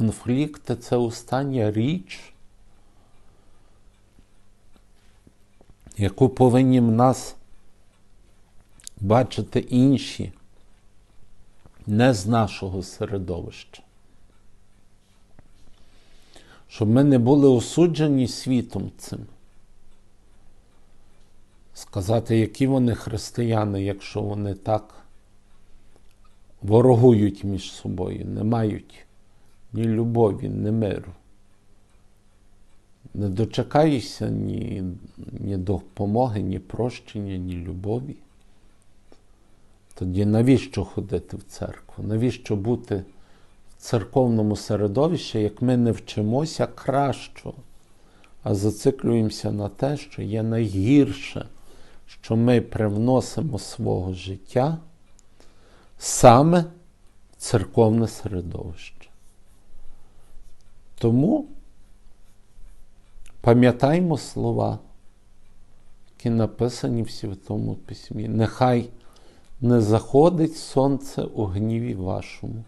конфлікти це остання річ, яку повинні в нас бачити інші, не з нашого середовища. Щоб ми не були осуджені світом цим. Сказати, які вони християни, якщо вони так ворогують між собою, не мають ні любові, ні миру. Не дочекаєшся ні, ні допомоги, ні прощення, ні любові. Тоді навіщо ходити в церкву? Навіщо бути в церковному середовищі, як ми не вчимося кращого, а зациклюємося на те, що є найгірше, що ми привносимо свого життя саме в церковне середовище. Тому пам'ятаймо слова, які написані в Святому Письмі. Нехай не заходить сонце у гніві вашому.